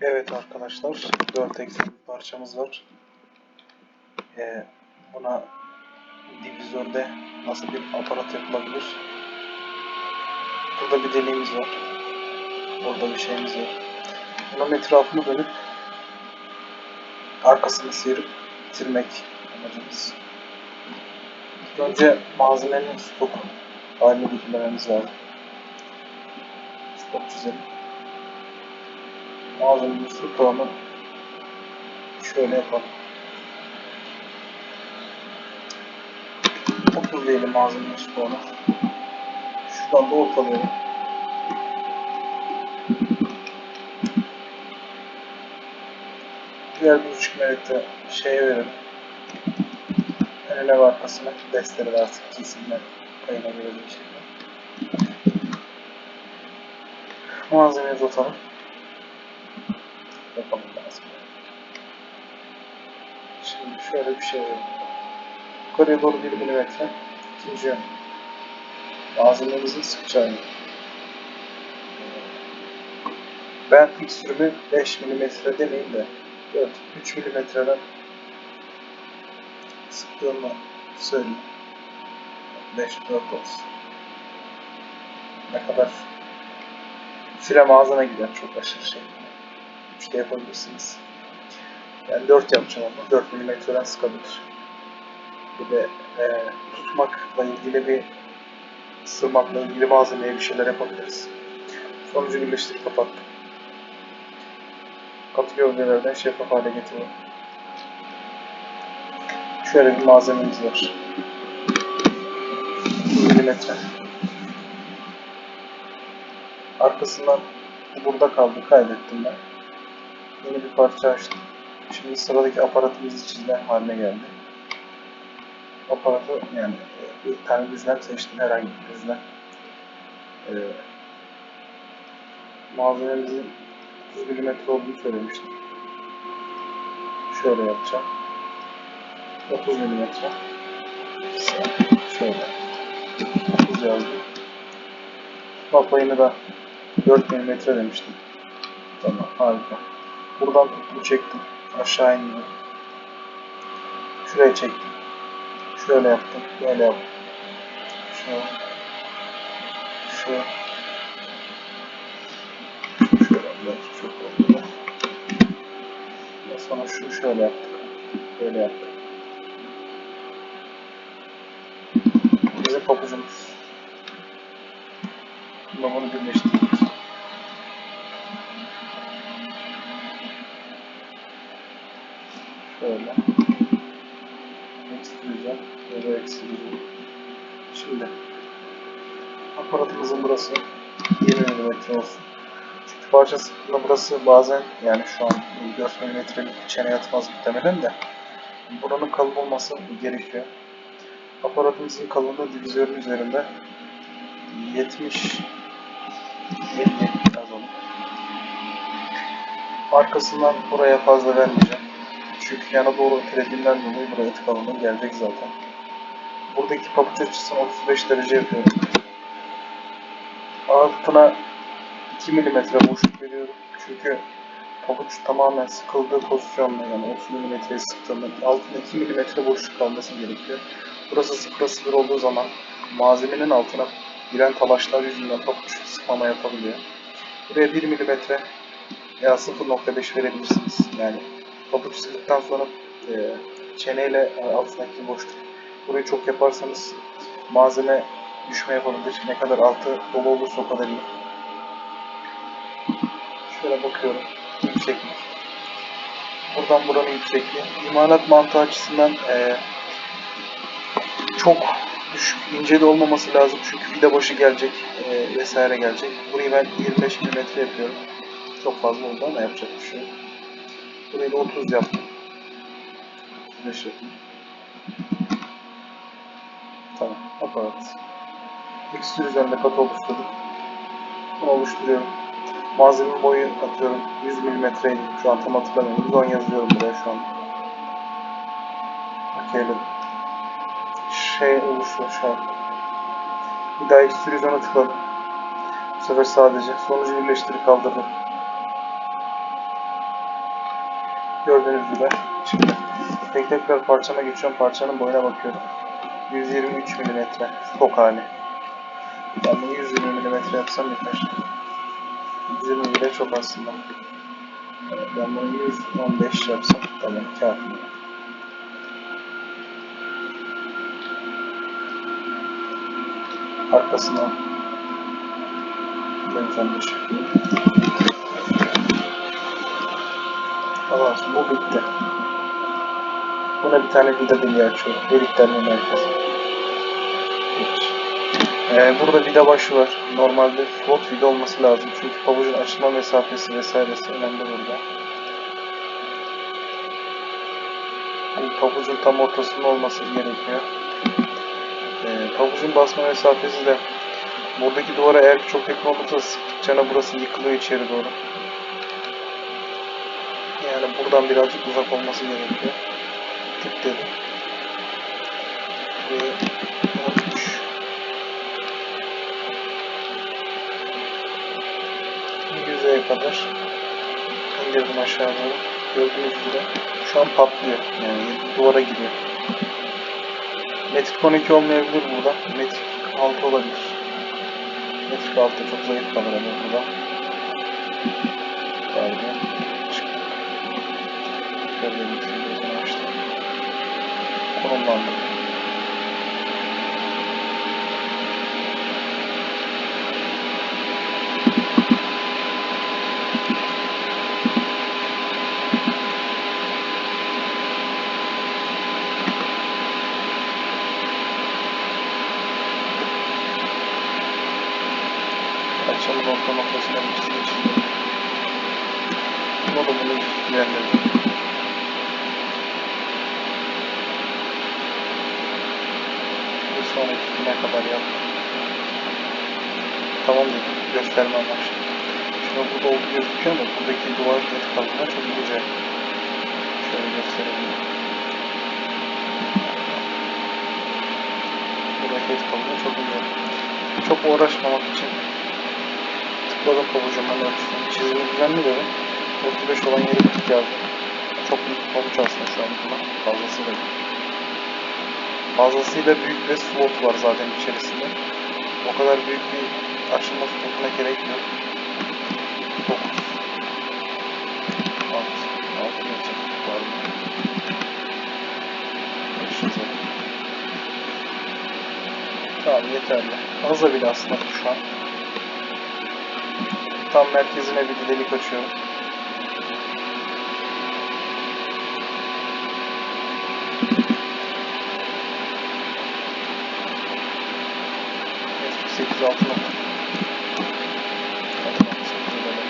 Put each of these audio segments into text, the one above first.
Evet arkadaşlar, 4 eksen bir parçamız var. Ee, buna divizörde nasıl bir aparat yapılabilir? Burada bir deliğimiz var. Burada bir şeyimiz var. Bunun etrafını dönüp arkasını sıyırıp bitirmek amacımız. İlk önce malzemenin stok halini belirlememiz lazım. Stok çizelim. Malzemenin stoğunu şöyle yapalım. 30 diyelim malzemenin stoğunu. Şuradan da ortalayalım. Diğer bir buçuk metre şeye verelim. Ve arkasına destleri de artık kesinle payına göre değişelim. Malzemeyi uzatalım. Yapalım lazım. Şimdi şöyle bir şey. Yukarıya doğru 1 milimetre. İkinci yön. Malzememizin sıkacağı. Ben ilk sürümü 5 milimetre demeyeyim de 4, 3 milimetreden sıktığımı söyleyeyim. 5, 4 olsun. Ne kadar süre mağazana gider çok aşırı şey. 3'te yapabilirsiniz. Yani 4 yapacağım ama 4 milimetreden sıkabilir. Bir de e, tutmakla ilgili bir ısırmakla ilgili malzemeye bir şeyler yapabiliriz. Sonucu birleştirip kapattık. Katı gövdelerden şeffaf hale getiriyorum. Şöyle bir malzememiz var. 1 milimetre. Arkasından burada kaldı, kaydettim ben. Yeni bir parça açtım. Şimdi sıradaki aparatımız çizilen haline geldi. Aparatı yani e, bir tane düzlem seçtim, herhangi bir düzlem. Ee, malzememizin 30 mm olduğunu söylemiştim. Şöyle yapacağım. 30 mm. Şöyle. 30 yazdım. Tutma payını da 4 mm demiştim. Tamam harika. Buradan tuttum çektim. Aşağı indim. Şuraya çektim. Şöyle yaptım. Böyle yaptım. Şöyle. Şöyle. Şöyle belki çok oldu. Sonra şunu şöyle yaptık. Böyle yaptık. Bu Bizim papucumuz. Bunu bunu Şöyle. Eksileceğim. Böyle eksileceğim. Şimdi aparatımızın burası 20 mm olsun. Çünkü parça burası bazen yani şu an 4 mm'lik içine yatmaz muhtemelen de buranın kalın olması gerekiyor. Aparatımızın kalınlığı divizörün üzerinde 70 50 yazalım. Arkasından buraya fazla vermeyeceğim. Çünkü yana doğru ötelediğimden dolayı buraya tık kalınlığı gelecek zaten. Buradaki pabuç açısını 35 derece yapıyorum. Altına 2 mm boşluk veriyorum. Çünkü pabuç tamamen sıkıldığı pozisyonda yani 30 mm'ye sıktığında altında 2 mm boşluk kalması gerekiyor. Burası 0 olduğu zaman malzemenin altına giren talaşlar yüzünden pabuç sıkmama yapabiliyor. Buraya 1 mm veya 0.5 verebilirsiniz. Yani pabuç sıktıktan sonra e, çeneyle altındaki boşluk. Burayı çok yaparsanız malzeme düşme yapabilir. Ne kadar altı dolu olursa o kadar iyi. Şöyle bakıyorum. Yükseklik. Buradan buranın yüksekliği. İmalat mantığı açısından eee, çok düşük, ince de olmaması lazım. Çünkü vida başı gelecek eee, vesaire gelecek. Burayı ben 25 mm yapıyorum. Çok fazla oldu ama yapacak bir şey yok. Burayı da 30 yaptım. 35 yaptım. Tamam. Aparat. X üzerinde kat oluşturdum. Bunu oluşturuyorum. Malzeme boyu atıyorum 100 milimetreydi. Şu an tam hatırlamıyorum. 110 yazıyorum buraya şu an. Okeyledim. Şey oluşuyor şu an. Bir daha ekstrüzyona tıkladım. Bu sefer sadece sonucu birleştirip kaldırdım. Gördüğünüz gibi. Tek tekrar parçama geçiyorum. Parçanın boyuna bakıyorum. 123 mm stok hali. Ben bunu 120 mm yapsam yeter. 120 bile çok aslında. Ben bunu 115 yapsam tamam kafi. Arkasına 115 yapayım. Tamam bu bitti. Buna bir tane vida deliği açıyorum. Deliklerinin merkezi. Bir. Ee, burada vida başı var. Normalde float vida olması lazım. Çünkü pabucun açılma mesafesi vesairesi önemli burada. Bu pabucun tam ortasında olması gerekiyor. Ee, pabucun basma mesafesi de buradaki duvara eğer çok yakın olursa sıktıkça burası yıkılıyor içeri doğru. Yani buradan birazcık uzak olması gerekiyor. Tık dedim. Ve 13 yüzeye kadar indirdim aşağı doğru. Gördüğünüz üzere şu an patlıyor. Yani duvara giriyor. Metrik 12 olmayabilir burada. Metrik 6 olabilir. Metrik 6 çok zayıf kalır burada. Galiba. Gözünü açtım. Konumlandım. Açalım orta noktasına bir çizgi çizelim. Buna da bunu ilgilendirdim. Bir sonraki güne kadar yap. Tamam dedim. Gösterme amaçlı. Şimdi burada olduğu gözüküyor ama buradaki duvar net kalınlığı çok ince. Şöyle gösterelim. Buradaki et kalınlığı çok ince. Çok uğraşmamak için tıkladım pabucumun ölçüsünü. Çizimi düzenli dedim. 35 olan yeri tık yazdım. Çok büyük pabuç aslında şu an buna. Fazlasıyla büyük. Fazlasıyla büyük ve slot var zaten içerisinde. O kadar büyük bir açılma slotuna gerek yok. 9 6 6 metre var mı? 5 yazalım. Tamam yeterli. Fazla bile aslında şu an. Tam merkezine bir delik açıyorum. Metrik 8 6 nokta. Tamam, 8 edelim.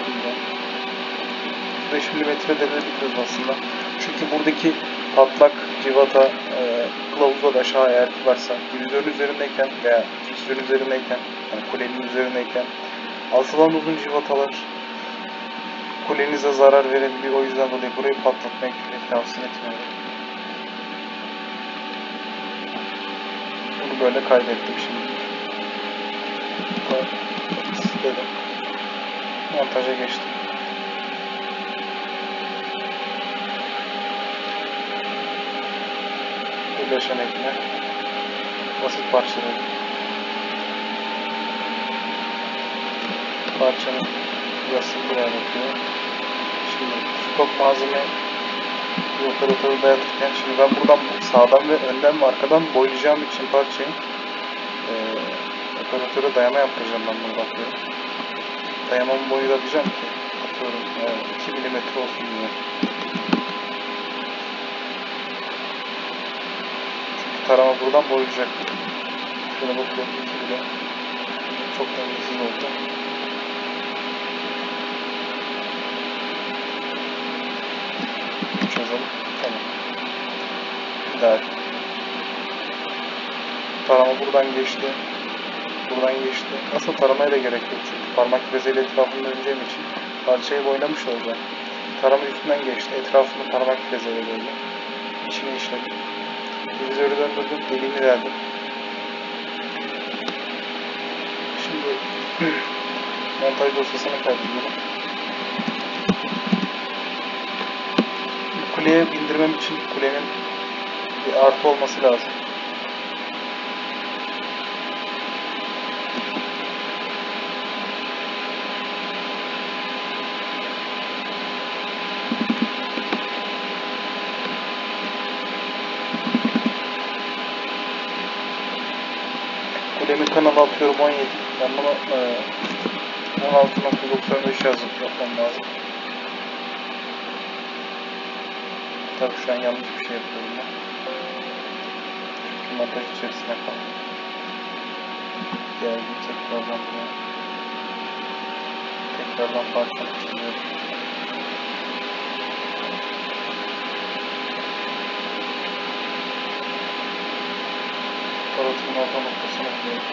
Buradan. 5 milimetre delebiliriz aslında. Çünkü buradaki patlak civata e, kılavuzda da aşağı eğer ki varsa divizörün üzerindeyken veya fiksörün üzerindeyken yani kulenin üzerindeyken asılan uzun civatalar kulenize zarar verebiliyor. O yüzden dolayı burayı patlatmayı pek tavsiye etmiyorum. Böyle kaydettim şimdi. Dedim. Montaja geçtim. Birleşen ekle. Basit parçaları. Parçanın burası buraya bakıyor. Şimdi stok malzeme operatörü dayatırken şimdi ben buradan sağdan ve önden ve arkadan boyayacağım için parçayı eee operatöre dayama yaptıracağım ben bunu bakıyorum. Dayamamı boyu da diyeceğim ki atıyorum eee, 2 mm olsun diye. Çünkü tarama buradan boyayacak. Şuna bakıyorum 2 bile çok dengesiz oldu. iptal. Tarama buradan geçti. Buradan geçti. Aslında taramaya da gerek yok çünkü parmak bezeyle etrafını döneceğim için parçayı boylamış olacağım. Tarama üstünden geçti. Etrafını parmak bezeyle böyle. İçini işledim. Divizörü döndürdüm. Deliğini verdim. Şimdi montaj dosyasını kaydediyorum. kuleye bindirmem için kulenin bir artı olması lazım. Kulemin kanalı atıyorum 17. Ben bunu e, 16.95 yazdım yapmam lazım. Tabii şu an yanlış bir şey yapıyorum ben. Çünkü montaj içerisine kaldım. Geldim tekrardan buraya. Tekrardan parçamı çiziyorum. Parasının orta noktasını buluyorum.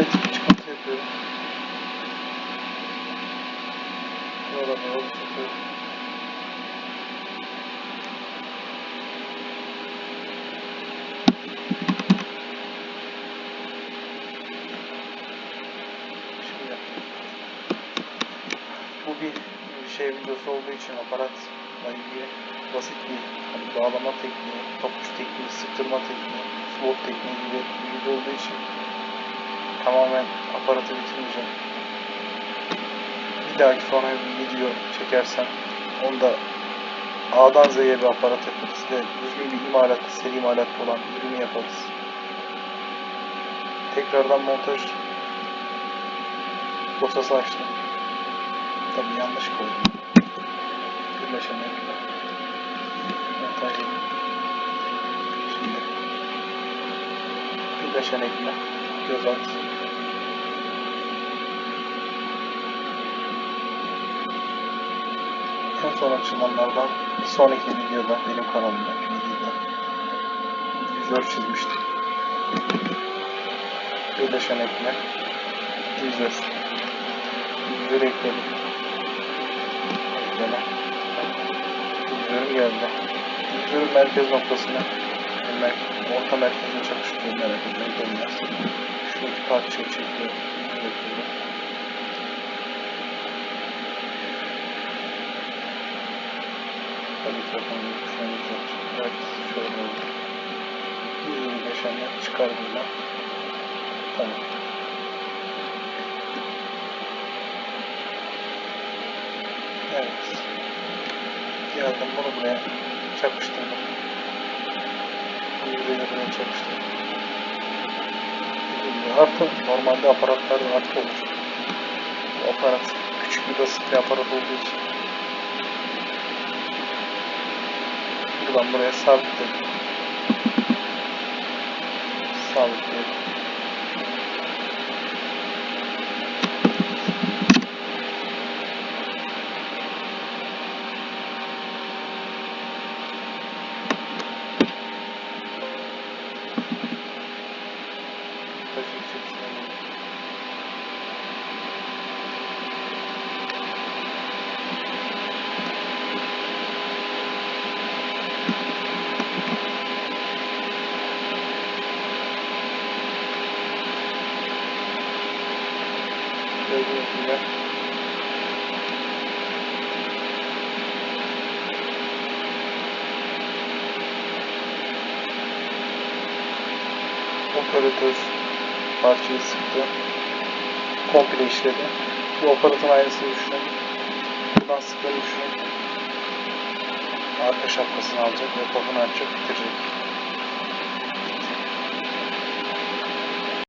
Milimetrelik çıkıntı yapıyorum. Buradan yol tutuyorum. Şimdi bu bir şey videosu olduğu için aparatla ilgili basit bir hani bağlama tekniği, topuş tekniği, sıktırma tekniği, slot tekniği gibi bir video olduğu için tamamen aparatı bitirmeyeceğim. Bir dahaki sonra bir video çekersem onu da A'dan Z'ye bir aparat yaparız ve düzgün bir imalat, seri imalatta olan ürünü yaparız. Tekrardan montaj dosası açtım. Tabii yanlış koydum. Birleşen ekle. Montaj. Şimdi birleşen ekle. Göz at. En son açılanlardan bir sonraki videoda benim kanalımda videoda vizör çizmiştim. Birleşen ekle. Vizör. Vizör ekledim. Ekleme. Vizörüm geldi. Vizörün merkez noktasına yani mer- orta merkezine çakıştırıyorum merak etmeyin dönmez. Şuradaki parçayı çekiyorum. Yapıyorum. Şu an güzel. Evet şöyle oldu. Yüzünü geçenler çıkar buradan. Tamam. Evet. Geldim bunu buraya çakıştırdım. Yüzüyle buraya çakıştırdım. Artı normalde aparatlarda artı olur. Bu aparat küçük bir basit bir aparat olduğu için buradan buraya sabitledim. Sabitledim. Gibi operatör parçayı sıktı. Komple işledi. Bu aparatın aynısını düşünün. Buradan sıktığını düşünün. Arka şapkasını alacak ve kapını açacak, bitirecek.